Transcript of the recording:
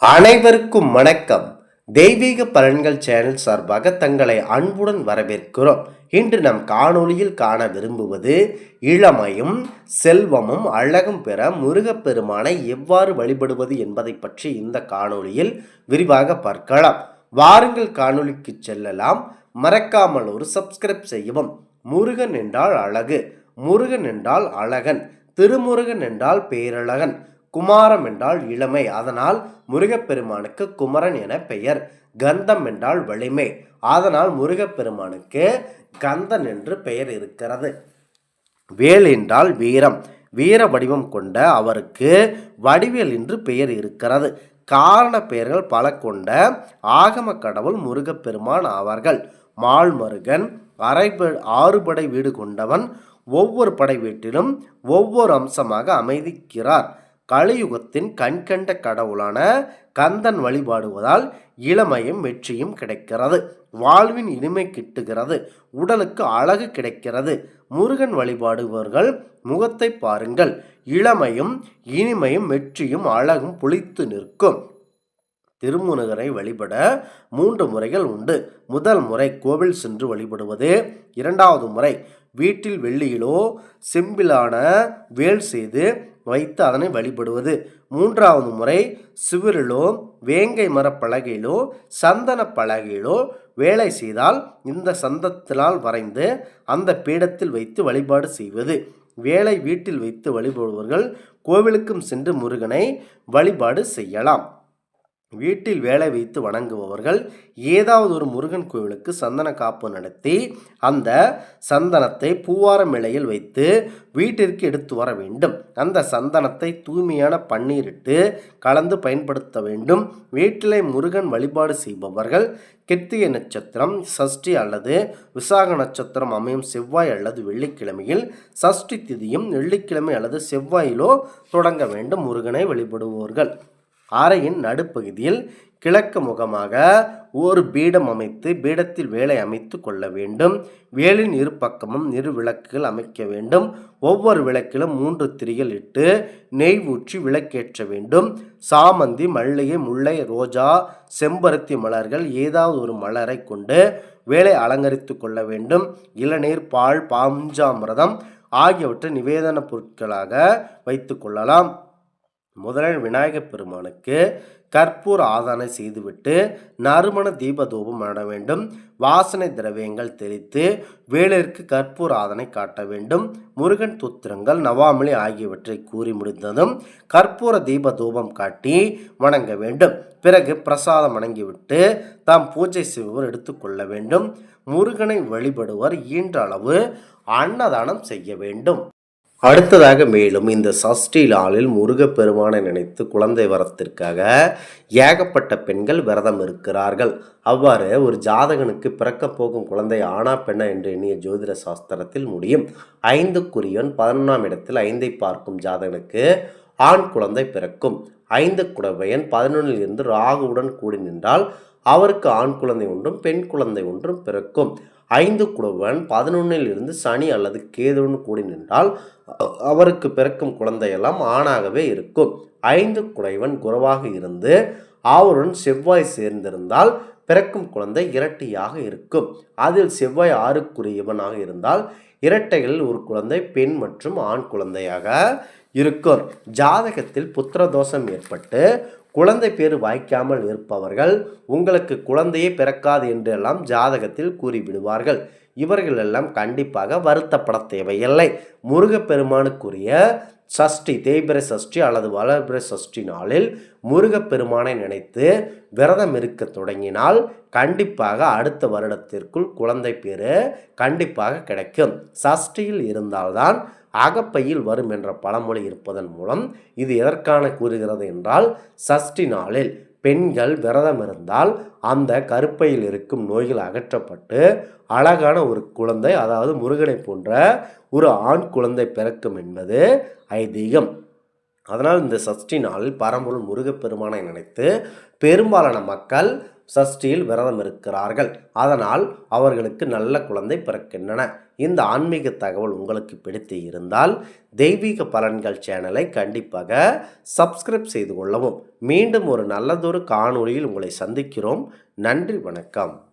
அனைவருக்கும் வணக்கம். தெய்வீக பலன்கள் சேனல் சார்பாக தங்களை அன்புடன் வரவேற்கிறோம். இன்று நம் காணொளியில் காண விரும்புவது இளமையும் செல்வமும் அழகும் பெற முருகப்பெருமானை எவ்வாறு வழிபடுவது என்பதை பற்றி இந்த காணொளியில் விரிவாக பார்க்கலாம். வாருங்கள் காணொளிக்கு செல்லலாம். மறக்காமல் ஒரு சப்ஸ்கிரைப் செய்யவும். முருகன் என்றால் அழகு. முருகன் என்றால் அழகன். திருமுருகன் என்றால் பேரழகன். குமாரம் என்றால் இளமை. அதனால் முருகப்பெருமானுக்கு குமரன் என பெயர். கந்தம் என்றால் வலிமை. அதனால் முருகப்பெருமானுக்கு கந்தன் என்று பெயர் இருக்கிறது. வேல் என்றால் வீரம். வீர வடிவம் கொண்ட அவருக்கு வடிவேல் என்று பெயர் இருக்கிறது. காரண பெயர்கள் பல கொண்ட ஆகம கடவுள் முருகப்பெருமான் ஆவார்கள். மால்மருகன் அரைப ஆறுபடை வீடு கொண்டவன் ஒவ்வொரு படை வீட்டிலும் ஒவ்வொரு அம்சமாக அமைதிக்கிறார். கலியுகத்தின் கண்கண்ட கடவுளான கந்தன் வழிபாடுவதால் இளமையும் வெற்றியும் கிடைக்கிறது. வாழ்வின் இனிமை கிட்டுகிறது. உடலுக்கு அழகு கிடைக்கிறது. முருகன் வழிபாடுபவர்கள் முகத்தை பாருங்கள். இளமையும் இனிமையும் வெற்றியும் அழகும் புளித்து நிற்கும். திருமுருகனை வழிபட மூன்று முறைகள் உண்டு. முதல் முறை கோவில் சென்று வழிபடுவது இரண்டாவது முறை வீட்டில் வெள்ளியிலோ செம்பிலான வேல் செய்து வைத்து அதனை வழிபடுவது. மூன்றாவது முறை சுவரிலோ வேங்கை மர பலகையிலோ சந்தன பலகையிலோ வேலை செய்தால் இந்த சந்தத்தினால் வரைந்து அந்த பீடத்தில் வைத்து வழிபாடு செய்வது. வேலை வீட்டில் வைத்து வழிபடுபவர்கள் கோவிலுக்கும் சென்று முருகனை வழிபாடு செய்யலாம். வீட்டில் வேலை வைத்து வணங்குபவர்கள் ஏதாவது ஒரு முருகன் கோவிலுக்கு சந்தன காப்பு நடத்தி அந்த சந்தனத்தை பூவாரம் இலையில் வைத்து வீட்டிற்கு எடுத்து வர வேண்டும். அந்த சந்தனத்தை தூய்மையான பன்னீரிட்டு கலந்து பயன்படுத்த வேண்டும். வீட்டிலே முருகன் வழிபாடு செய்பவர்கள் கிருத்திகை நட்சத்திரம் சஷ்டி அல்லது விசாக நட்சத்திரம் அமையும் செவ்வாய் அல்லது வெள்ளிக்கிழமையில் சஷ்டி திதியும் வெள்ளிக்கிழமை அல்லது செவ்வாயிலோ தொடங்க வேண்டும் முருகனை வழிபடுவோர்கள் அறையின் நடுப்பகுதியில் கிழக்கு முகமாக ஒரு பீடம் அமைத்து பீடத்தில் வேலை அமைத்து கொள்ள வேண்டும். வேலின் இரு பக்கமும் இரு விளக்குகள் அமைக்க வேண்டும். ஒவ்வொரு விளக்கிலும் மூன்று திரிகள் இட்டு நெய் ஊற்றி விளக்கேற்ற வேண்டும். சாமந்தி மல்லிகை முல்லை ரோஜா செம்பருத்தி மலர்கள் ஏதாவது ஒரு மலரை கொண்டு வேலை அலங்கரித்து கொள்ள வேண்டும். இளநீர் பால் பாஞ்சாமிரதம் ஆகியவற்றை நிவேதன பொருட்களாக வைத்து கொள்ளலாம். முதலில் விநாயகப் பெருமானுக்கு கற்பூர ஆதானை செய்துவிட்டு நறுமண தீபதூபம் நட வேண்டும். வாசனை திரவியங்கள் தெரித்து வேலிற்கு கற்பூர் ஆதனை காட்ட வேண்டும். முருகன் துத்திரங்கள் நவாமலி ஆகியவற்றை கூறி முடிந்ததும் கற்பூர தீப தூபம் காட்டி வணங்க வேண்டும். பிறகு பிரசாதம் வணங்கிவிட்டு தாம் பூஜை செய்பவர் எடுத்துக்கொள்ள வேண்டும். முருகனை வழிபடுவர் ஈன்ற அளவு அன்னதானம் செய்ய வேண்டும். அடுத்ததாக மேலும் இந்த சஷ்டி நாளில் முருகப்பெருமானை நினைத்து குழந்தை வரத்திற்காக ஏகப்பட்ட பெண்கள் விரதம் இருக்கிறார்கள். அவ்வாறு ஒரு ஜாதகனுக்கு பிறக்கப் போகும் குழந்தை ஆனா பெண்ணா என்று எண்ணிய ஜோதிட சாஸ்திரத்தில் முடியும். ஐந்துக்குரியன் பதினொன்றாம் இடத்தில் ஐந்தை பார்க்கும் ஜாதகனுக்கு ஆண் குழந்தை பிறக்கும். ஐந்து குடவையன் பதினொன்றில் இருந்து ராகுவுடன் கூடி நின்றால் அவருக்கு ஆண் குழந்தை ஒன்றும் பெண் குழந்தை ஒன்றும் பிறக்கும். ஐந்து குடவன் பதினொன்னில் இருந்து சனி அல்லது கேதுன்னு கூடி நின்றால் அவருக்கு பிறக்கும் குழந்தையெல்லாம் ஆணாகவே இருக்கும். ஐந்து குடைவன் குறவாக இருந்து அவருடன் செவ்வாய் சேர்ந்திருந்தால் பிறக்கும் குழந்தை இரட்டையாக இருக்கும். அதில் செவ்வாய் ஆறுக்குரியவனாக இருந்தால் இரட்டைகளில் ஒரு குழந்தை பெண் மற்றும் ஆண் குழந்தையாக இருக்கும் ஜாதகத்தில் புத்திர தோஷம் ஏற்பட்டு குழந்தை பேர் வாய்க்காமல் இருப்பவர்கள் உங்களுக்கு குழந்தையே பிறக்காது என்றெல்லாம் ஜாதகத்தில் கூறிவிடுவார்கள். இவர்களெல்லாம் கண்டிப்பாக வருத்தப்பட தேவையில்லை. முருகப்பெருமானுக்குரிய சஷ்டி தேய்பிரை சஷ்டி அல்லது வளர்பிரை சஷ்டி நாளில் முருகப்பெருமானை நினைத்து விரதம் இருக்க தொடங்கினால் கண்டிப்பாக அடுத்த வருடத்திற்குள் குழந்தை பேரு கண்டிப்பாக கிடைக்கும். சஷ்டியில் இருந்தால்தான் அகப்பையில் வரும் என்ற பழமொழி இருப்பதன் மூலம் இது எதற்கான கூறுகிறது என்றால் சஷ்டி நாளில் பெண்கள் விரதம் இருந்தால் அந்த கருப்பையில் இருக்கும் நோய்கள் அகற்றப்பட்டு அழகான ஒரு குழந்தை அதாவது முருகனை போன்ற ஒரு ஆண் குழந்தை பிறக்கும் என்பது ஐதீகம். அதனால் இந்த சஷ்டி நாளில் பரம்பொருள் முருகப்பெருமானை நினைத்து பெரும்பாலான மக்கள் சஷ்டியில் விரதம் இருக்கிறார்கள். அதனால் அவர்களுக்கு நல்ல குழந்தை பிறக்கின்றன. இந்த ஆன்மீக தகவல் உங்களுக்கு பிடித்து இருந்தால் தெய்வீக பலன்கள் சேனலை கண்டிப்பாக சப்ஸ்கிரைப் செய்து கொள்ளவும். மீண்டும் ஒரு நல்லதொரு காணொளியில் உங்களை சந்திக்கிறோம். நன்றி வணக்கம்.